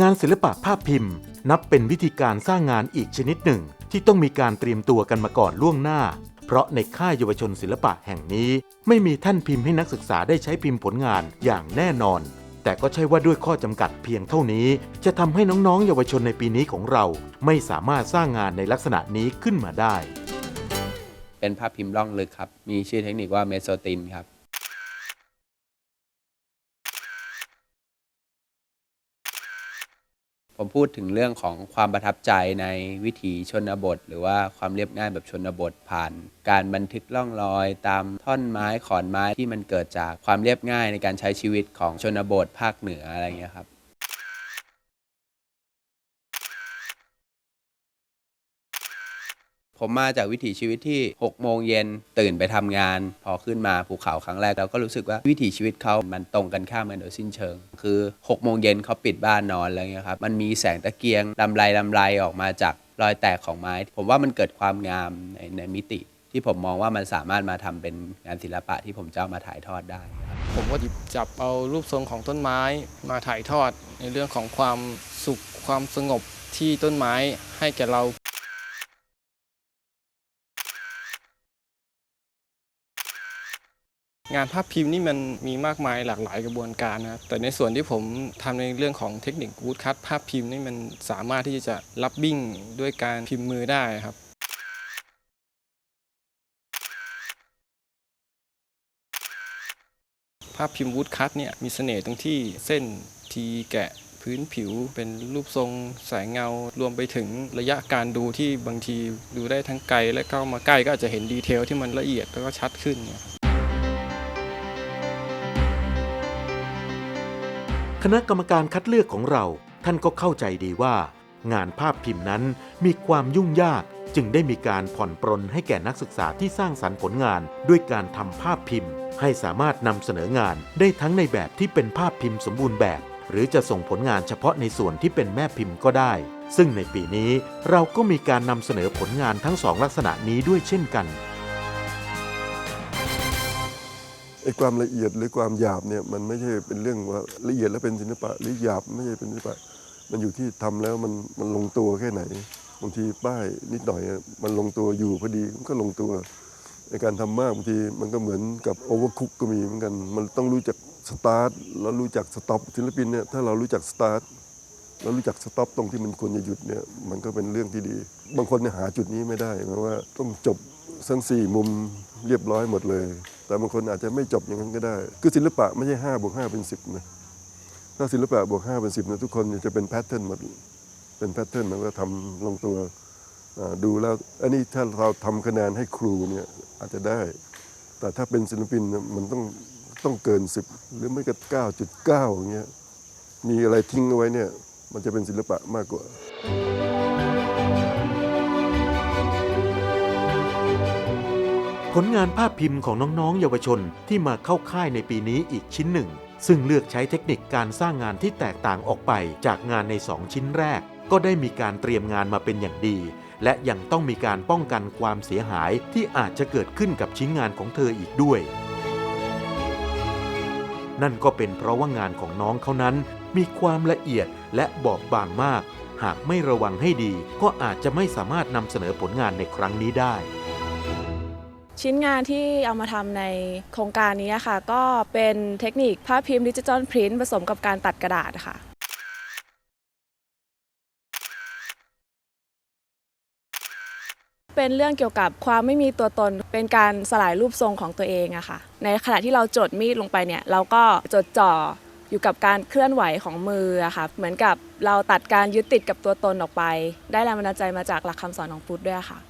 งานศิลปะภาพพิมพ์ นับเป็นวิธีการสร้างงานอีกชนิดหนึ่ง ที่ต้องมีการเตรียมตัวกันมาก่อนล่วงหน้า เพราะในค่ายเยาวชนศิลปะแห่งนี้ ไม่มีท่านพิมพ์ให้นักศึกษาได้ใช้พิมพ์ผลงานอย่างแน่นอน แต่ก็ใช่ว่าด้วยข้อจำกัดเพียงเท่านี้ จะทำให้น้องๆ เยาวชนในปีนี้ของเรา ไม่สามารถสร้างงานในลักษณะนี้ขึ้นมาได้ เป็นภาพพิมพ์ล่องลึกครับ มีชื่อเทคนิคว่าเมโซตินครับ ผมพูดถึงเรื่องของความประทับใจในวิถีชนบท หรือว่าความเรียบง่ายแบบชนบทผ่าน การบันทึกล่องรอย ตามท่อนไม้ขอนไม้ที่มันเกิดจากความเรียบง่ายในการใช้ชีวิตของชนบทภาคเหนืออะไรเงี้ยครับ ผมมาจากวิถีชีวิตที่ 6 โมงเย็นตื่นไปทำงาน พอขึ้นมาภูเขาครั้งแรกเราก็รู้สึกว่าวิถีชีวิตเขามันตรงกันข้ามกันโดยสิ้นเชิง คือ 6 โมงเย็นเขาปิดบ้านนอนอะไรเงี้ยครับมันมีแสงตะเกียงลำไรลำไรออกมาจากรอยแตกของไม้ ผมว่ามันเกิดความงามในในมิติ ที่ผมมองว่ามันสามารถมาทำเป็นงานศิลปะที่ผมจะมาถ่ายทอดได้ ผมก็หยิบจับเอารูปทรงของต้นไม้มาถ่ายทอดในเรื่องของความสุขความสงบที่ต้นไม้ให้แก่เรา งานภาพพิมพ์นี่มันมีมากมายหลากหลายกระบวนการนะแต่ในส่วนที่ผมทำในเรื่องของเทคนิควูดคัตภาพพิมพ์นี่มันสามารถที่จะรับบิ้งด้วยการพิมพ์มือได้ครับภาพพิมพ์วูดคัตเนี่ยมีเสน่ห์ตรงที่เส้นทีแกะพื้นผิวเป็นรูปทรงแสงเงา รวมไปถึงระยะการดูที่บางทีดูได้ทั้งไกล และเข้ามาใกล้ก็อาจจะเห็นดีเทลที่มันละเอียดแล้วก็ชัดขึ้นเนี่ย คณะกรรมการคัดเลือกของเราท่านก็เข้าใจดีว่า งานภาพพิมพ์นั้นมีความยุ่งยากจึงได้มีการผ่อนปรนให้แก่นักศึกษาที่สร้างสรรค์ผลงาน ด้วยการทำภาพพิมพ์ ให้สามารถนำเสนองานได้ทั้งในแบบที่เป็นภาพพิมพ์สมบูรณ์แบบ หรือจะส่งผลงานเฉพาะในส่วนที่เป็นแม่พิมพ์ก็ได้ ซึ่งในปีนี้เราก็มีการนำเสนอผลงานทั้งสองลักษณะนี้ด้วยเช่นกัน ไอ้ความละเอียดหรือความหยาบเนี่ยมันไม่ใช่เป็นเรื่องว่าละเอียดแล้วเป็นศิลปะหรือหยาบไม่ใช่เป็นศิลปะ มันอยู่ที่ทำแล้วมันมันลงตัวแค่ไหนบางทีป้ายนิดหน่อยมันลงตัวอยู่พอดีมันก็ลงตัวในการทำมากบางทีมันก็เหมือนกับโอเวอร์คุกก็มีเหมือนกัน มันต้องรู้จักสตาร์ทแล้วรู้จักสต็อปศิลปินเนี่ยถ้าเรารู้จักสตาร์ทแล้วรู้จักสต็อปตรงที่มันควรจะหยุดเนี่ยมันก็เป็นเรื่องที่ดี บางคนเนี่ยหาจุดนี้ไม่ได้หมายว่าต้องจบ ทั้งสี่มุมเรียบร้อยหมดเลย แต่บางคนอาจจะไม่จบอย่างนั้นก็ได้ คือศิลปะไม่ใช่ห้าบวกห้าเป็นสิบนะถ้าศิลปะบวกห้าเป็นสิบนะทุกคนจะเป็นแพทเทิร์นหมดเป็นแพทเทิร์นมันก็ทำลงตัวดูแล้วอันนี้ถ้าเราทำคะแนนให้ครูเนี่ยอาจจะได้ แต่ถ้าเป็นศิลปินมันต้องต้องเกินสิบหรือไม่ก็เก้าจุดเก้าอย่างเงี้ยมีอะไรทิ้งเอาไว้เนี่ยมันจะเป็นศิลปะมากกว่า ผลงานภาพพิมพ์ของน้องๆ เยาวชนที่มาเข้าค่ายในปีนี้อีกชิ้นหนึ่ง ซึ่งเลือกใช้เทคนิคการสร้างงานที่แตกต่างออกไปจากงานใน 2 ชิ้นแรก ก็ได้มีการเตรียมงานมาเป็นอย่างดี และยังต้องมีการป้องกันความเสียหายที่อาจจะเกิดขึ้นกับชิ้นงานของเธออีกด้วย นั่นก็เป็นเพราะว่างานของน้องเขานั้น มีความละเอียดและบอบบางมาก หากไม่ระวังให้ดี ก็อาจจะไม่สามารถนำเสนอผลงานในครั้งนี้ได้ ชิ้นงานที่เอามาทำในโครงการนี้ค่ะ ก็เป็นเทคนิคภาพพิมพ์ดิจิตอลพรินท์ผสมกับการตัดกระดาษค่ะเป็นเรื่องเกี่ยวกับความไม่มีตัวตน เป็นการสลายรูปทรงของตัวเองอะค่ะ ในขณะที่เราจดมีดลงไปเนี่ย เราก็จดจ่ออยู่กับการเคลื่อนไหวของมืออะค่ะ เหมือนกับเราตัดการยึดติดกับตัวตนออกไป ได้แรงบันดาลใจมาจากหลักคำสอนของพุทธด้วยค่ะ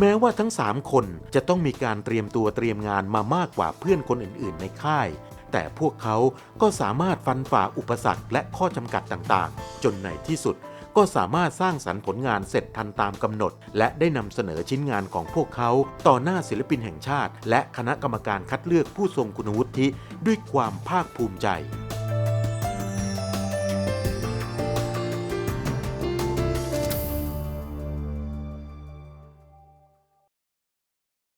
แม้ว่าทั้ง 3 คนจะต้องมีการเตรียมตัวเตรียมงานมามากกว่าเพื่อนคนอื่น ๆ ในค่าย แต่พวกเขาก็สามารถฟันฝ่าอุปสรรคและข้อจำกัดต่างๆ จนในที่สุดก็สามารถสร้างสรรค์ผลงานเสร็จทันตามกำหนด และได้นำเสนอชิ้นงานของพวกเขา ต่อหน้าศิลปินแห่งชาติ และคณะกรรมการคัดเลือกผู้ทรงคุณวุฒิด้วยความภาคภูมิใจ